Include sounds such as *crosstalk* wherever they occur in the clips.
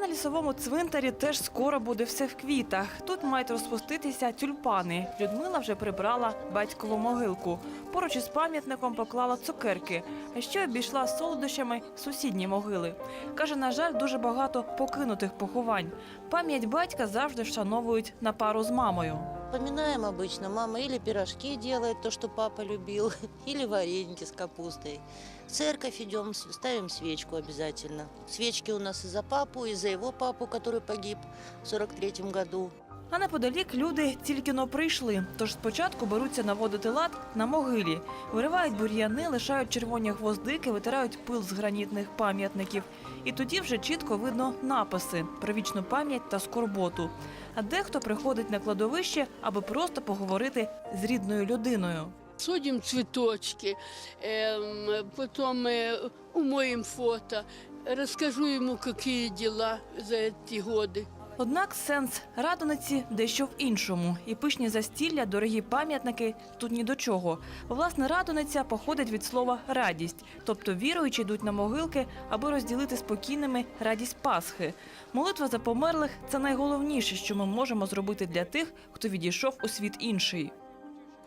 На лісовому цвинтарі теж скоро буде все в квітах. Тут мають розпуститися тюльпани. Людмила вже прибрала батькову могилку. Поруч із пам'ятником поклала цукерки, а ще обійшла солодощами сусідні могили. Каже, на жаль, дуже багато покинутих поховань. Пам'ять батька завжди вшановують на пару з мамою. Поминаем обычно. Мама или пирожки делает, то, что папа любил, *laughs* или вареники с капустой. В церковь идем, ставим свечку обязательно. Свечки у нас и за папу, и за его папу, который погиб в 43 году. А неподалік люди тільки но прийшли. Тож спочатку беруться наводити лад на могилі, виривають бур'яни, лишають червоні гвоздики, витирають пил з гранітних пам'ятників. І тоді вже чітко видно написи про вічну пам'ять та скорботу А дехто приходить на кладовище, аби просто поговорити з рідною людиною. Садим цветочки, эм, потом э, умоем фото, расскажу ему, какие дела за эти годы. Однак сенс радониці дещо в іншому. І пишні застілля, дорогі пам'ятники тут ні до чого. Власне, радониця походить від слова радість, тобто віруючі йдуть на могилки, аби розділити спокійними радість Пасхи. Молитва за померлих це найголовніше, що ми можемо зробити для тих, хто відійшов у світ інший.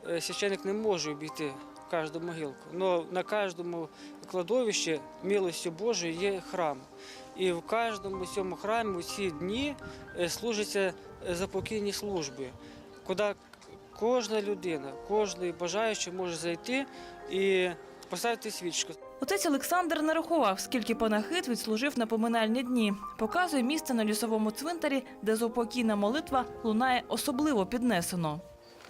Е, священник не може обійти кожну могилку. але на кожному кладовищі милостю Божої є храм. І в кожному цьому храмі у ці дні е, служаться е, запокійні служби, куди кожна людина, кожен бажаючий може зайти і поставити свічку. Отець Олександр не рахував, скільки панахид відслужив на поминальні дні. Показує місце на лісовому цвинтарі, де заупокійна молитва лунає особливо піднесено.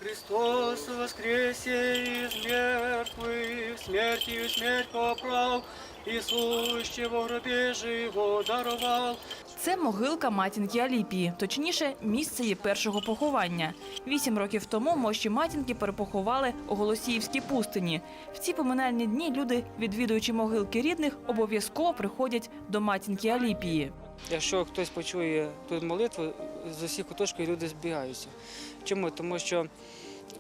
Христос воскресе из мертвых, смертью смерть поправ, и сущего в живо даровал. Це могилка матінки Аліпії, точніше, місце її першого поховання. Вісім років тому мощі матінки перепоховали у Голосіївській пустині. В ці поминальні дні люди, відвідуючи могилки рідних, обов'язково приходять до матінки Аліпії. Якщо хтось почує тут молитву, з усіх куточків люди збігаються. Чому? Тому що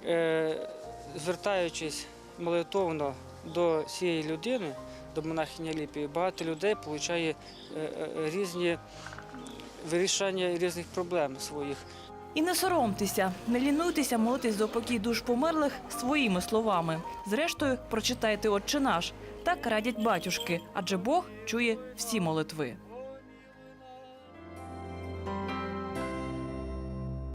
е, звертаючись молитовно до цієї людини, до монахині Ліпії, багато людей отримує різні вирішення різних проблем своїх. І не соромтеся, не лінуйтеся молитись за упокій душ померлих своїми словами. Зрештою, прочитайте «Отче наш». Так радять батюшки, адже Бог чує всі молитви.